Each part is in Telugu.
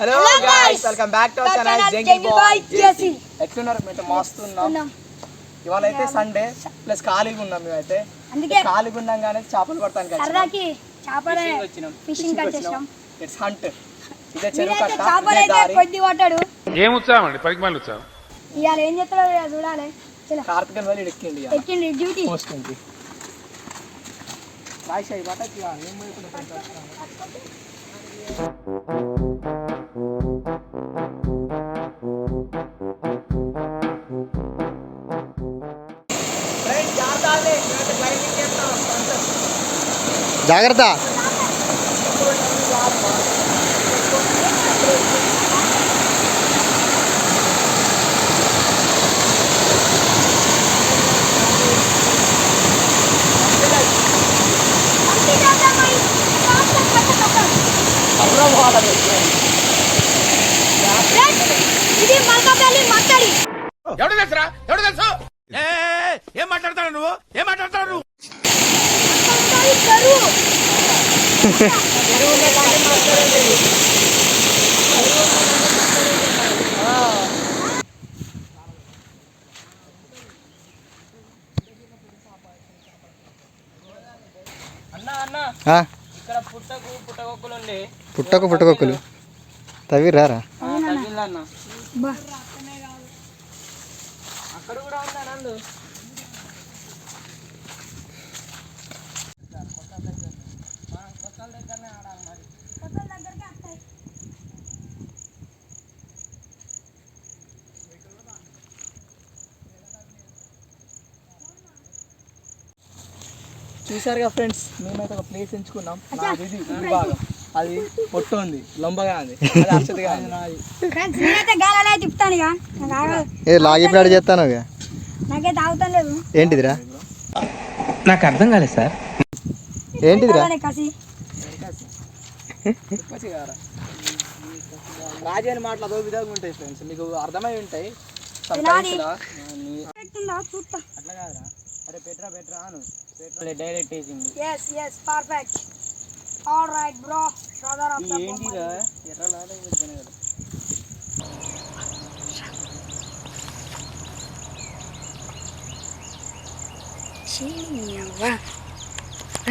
Hello Hello guys guys. Welcome back to our Welcome channel to jungle boy Boy. JC. ఎట్లున్నారు? మేము మస్తున్నాం. ఇవాళ అయితే సండే ప్లస్ ఖాళీగా ఉన్నాం మేమైతే. అందుకే ఖాళీగా ఉన్నాం కానీ చేపలు పడతానికి సరదాకి చేపలే వచ్చినాం. ఫిషింగ్ వచ్చేసాం ఇట్స్ హంట్ ఇదే చెరువు కట్ట చేపలు అయితే కొద్ది పట్టాడు ఏం ఉత్సాహం అండి? పనికి మళ్ళీ ఉత్సాహం. ఇవాళ ఏం చెప్తాడో ఇక చూడాలి. చలో. కార్తీక వెళ్ళి ఎక్కిండి ఎక్కింది డ్యూటీ. పోస్ట్ నుంచి రాయిషా ఈ బట్ట ఏం జాగ్రత్త మేమైతే క్లైంబింగ్ చేస్తాం కొంచెం జాగ్రత్త ఇది మల్కాపల్లి మట్టడి ఎవడు తెలుసురా ఎవడు తెలుసు ఏ, ఏ, ఏం మాట్లాడతాడు నువ్వు ఏం మాట్లాడతాడు నువ్వు మల్కాపల్లి చెరువు అన్న అన్న ఆ, ఇక్కడ పుట్టకు పుట్టకొక్కలు పుట్టకొక్కులు తవ్వి రారా చూసారుగా ఫ్రెండ్స్ మేమైతే ఒక ప్లేస్ ఎంచుకున్నాం. నాది ఇది ఈ భాగం. అది పొట్టు ఉంది లొంబగా ఉంది. అది అర్చదిగా ఉంది. నాది. ఫ్రెండ్స్ నేనైతే గాలలో తిప్పుతాను ఇక? నాకు ఆగదు. ఏ చేస్తాను. నాకైతే ఆగుతాను లేదు ఏంటిదిరా? నాకు అర్థం కాలేదు సార్. ఏంటిదిరా? కసి? చెప్పచ్చుగారా రాజు అని మాటలు అదో విధంగా ఉంటాయి ఫ్రెండ్స్. మీకు అర్థమై ఉంటాయి. Sometimes చూస్తా. అట్లా కాదురా. అరే పెట్రా పెట్రా అను. పెట్రా డైరెక్ట్ వేసింది yes yes perfect all right bro brother of the ఏంటిరా? ఎర్రలా పెట్టుకునే కదా.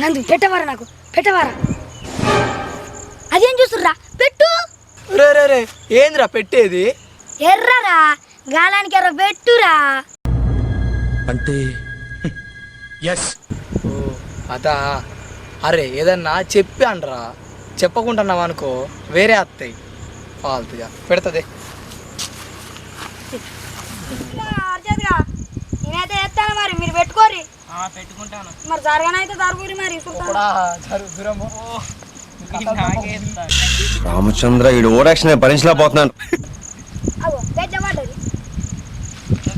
నందు పెట్టవారా నాకు? పెట్టవారా? అదేం చూస్తుర్రా? పెట్టు. రే రే రే ఏందిరా పెట్టేది? ఎర్రరా? గాలానికి ఎర్ర పెట్టురా. అంటే ఎస్ ఓ అదా. అరే ఏదన్నా చెప్పి అనరా. చెప్పకుంటున్నావు అనుకో వేరే వస్తాయి ఫాల్తుగా. పెడతది. నేనైతే ఎత్తాను మరి మీరు పెట్టుకోరి పెట్టుకుంటాను. మరి జరగనైతే జరుగురి మరి రామచంద్ర ఈ ఓడాక్షన్ భరించలేకపోతున్నాను గడ్డ పడ్డది.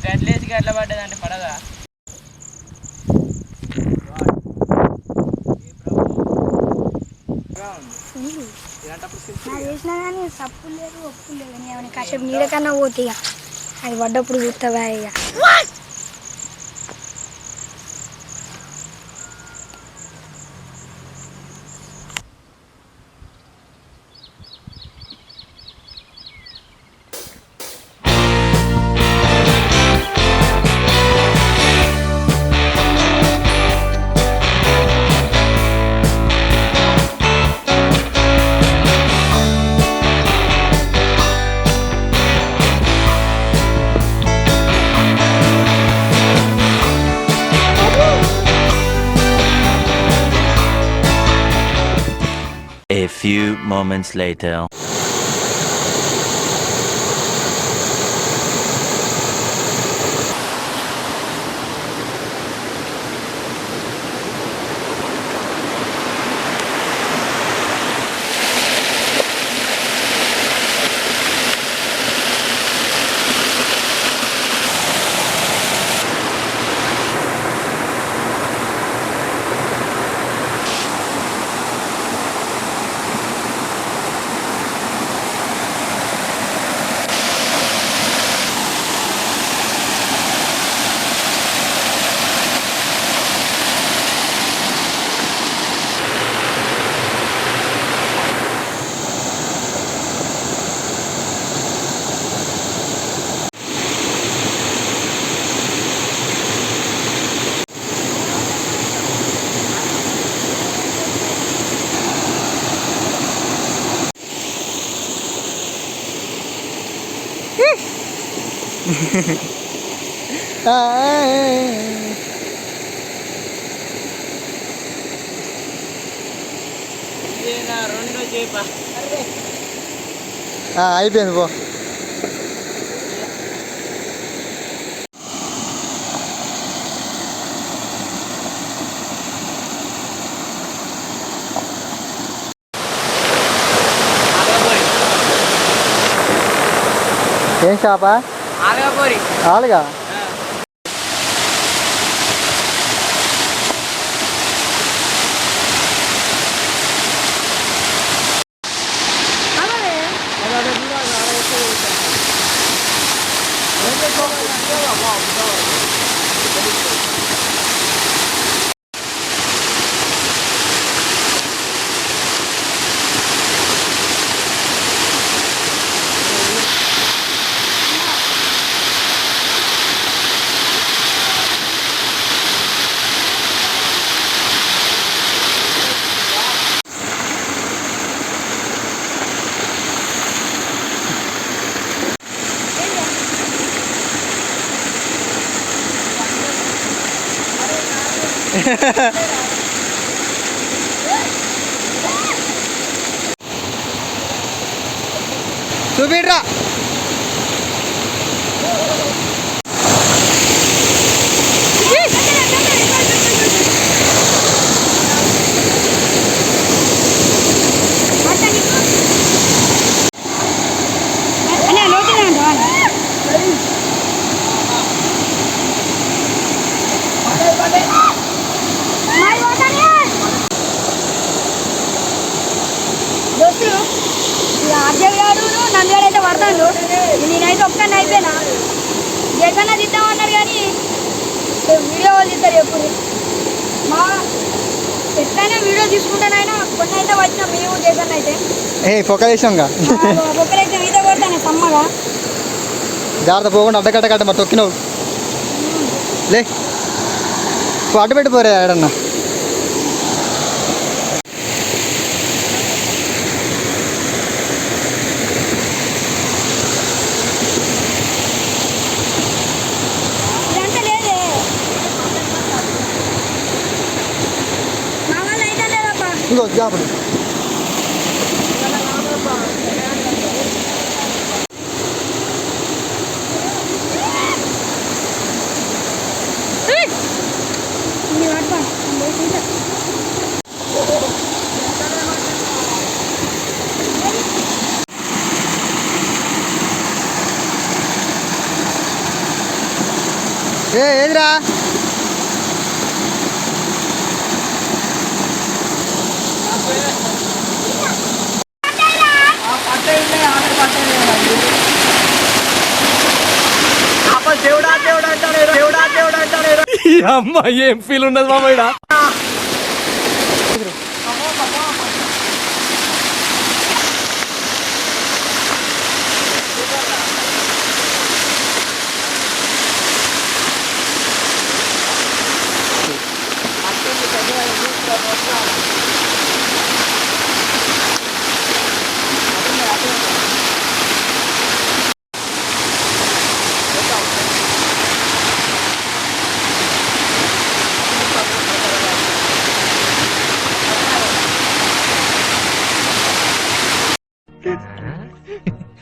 గడ్లేసి గడ్ల పడ్డదంటే పడదా నాకు చేసినా కానీ సప్పు లేదు ఒప్పు లేదు. నేను కాసేపు నీళ్ళకన్నా పోతే ఇక అది పడ్డప్పుడు చూస్తావా ఇక? Moments later. ఆ, ఆ, అయిపోయింది పో ఏం షాపా ఆలుగా చూపిడ్రా అనే లోతుగా ఉంటావా మరి పోతానే. దోస్తులు ఇక అర్జయ్ గారు నందిగాడు అయితే పడతాడు నేనైతే ఒక్కడిని అయిపోయినా జగన్న తీద్దామన్నాడు కానీ ఏ తీస్తారు ఎప్పుడు? మా ఎట్లయినా వీడియో తీసుకుంటానైనా కొన్ని అయితే వచ్చిన మేము జగన్ అయితే. ఏ పొక్క వేసాంగా ఒక్కరైతే మీద కొడతాను సమ్మగా. జాగ్రత్త పోకుండా అడ్డకట్ట కట్ట మరి తొక్కినావు. లే అడ్డు పెట్టిపోరే ఆడన్నా இங்கே ஜாபடி ஏ எதிரா? అమ్మ ఏం ఫీల్ ఉండదు మామయ్య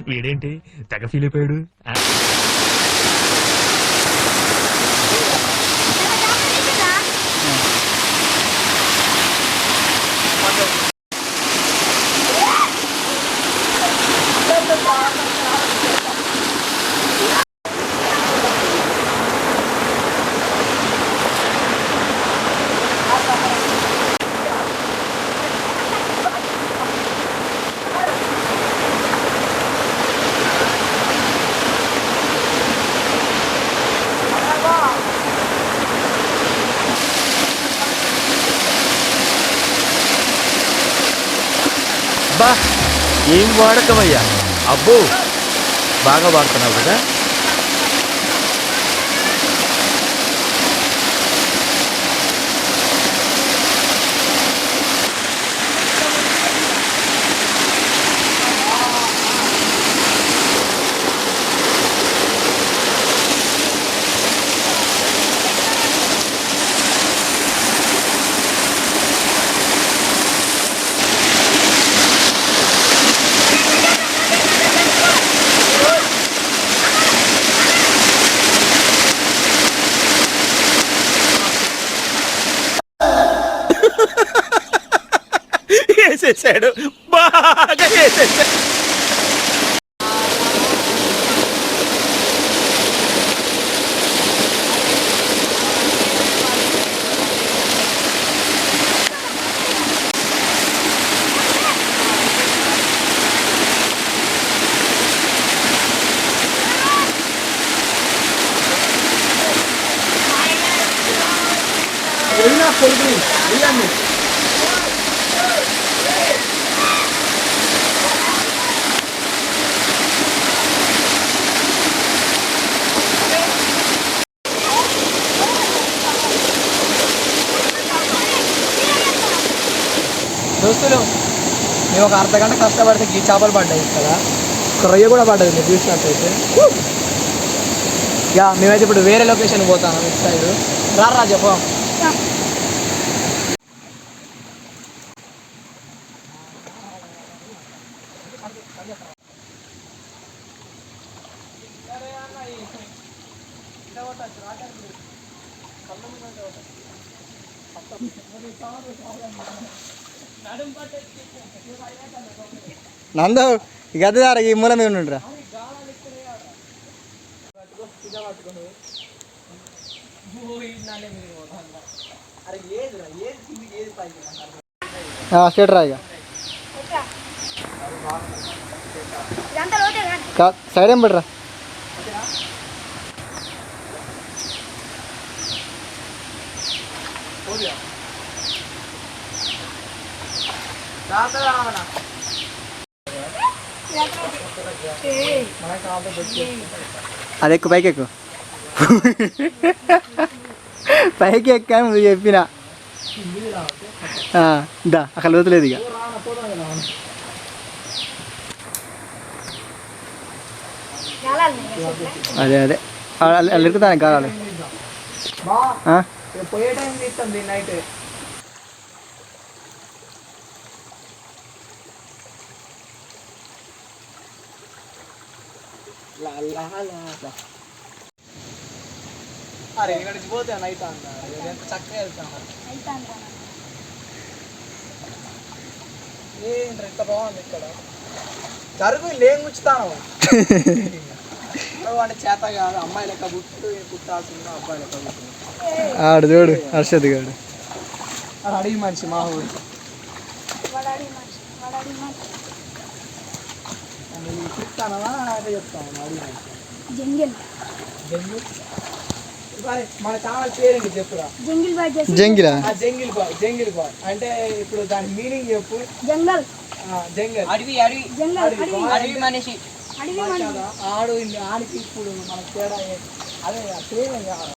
వీడేంటి? తెగ ఫీల్ అయిపోయాడు. అబ్బా ఏం వాడకమయ్యా? అబ్బో బాగా వాడుతున్నావు కదా. వేసేసాడు బాగా చేసేసాడు. ఒక అర్ధ గంట కష్టపడితే ఈ చేపలు పడ్డాయి ఇక్కడ. రొయ్య కూడా పడ్డది మీరు చూసినట్టయితే. యా మేమైతే ఇప్పుడు వేరే లొకేషన్ పోతాను ఇటు సైడ్. రా రా చెప్పం. నందు దారా ఈ మూల మీద ఉండురా స్ట్రేట్ రా ఇక. సైడ్ ఏం పెట్టరా అది ఎక్కు పైకి ఎక్కు పైకి ఎక్కా నువ్వు చెప్పిన. దా అక్కడ లోతులేదు ఇక. అదే అదే. అలా ఇరుకుతాను కావాలి పోయే టైం తీస్తాం దీన్ని అయితే. అరే ఇక్కడ నుంచి పోతే నైట్ అన్న ఎంత చక్కగా వెళ్తాను. ఏంటి ఎంత బాగుంది ఇక్కడ? జరుగు గుచ్చుతాను. అంటే చేత కాదు అమ్మాయి లెక్క పుట్టు పుట్టాల్సింది అబ్బాయి లెక్క ఆడు చూడు హర్షద్ గాడు. అది అడిగి మనిషి మా ఊరు వడాడి మనిషి వడాడి మనిషి నేను చెప్తానా అదే చెప్తాను అడిగి మనిషి జంగిల్. జంగిల్? సరే, మన ఛానల్ పేరేంటి చెప్పురా? Jungle boy jungle? Boy jungle boy. అంటే ఇప్పుడు దాని మీనింగ్ చెప్పు. జంగల్. ఆ, జంగల్. అడవి అడవి. జంగల్ అడవి మనిషి. అడవి మనిషి. ఆడు ఆడికి ఇప్పుడు మనకు తేడా అదే సేమ్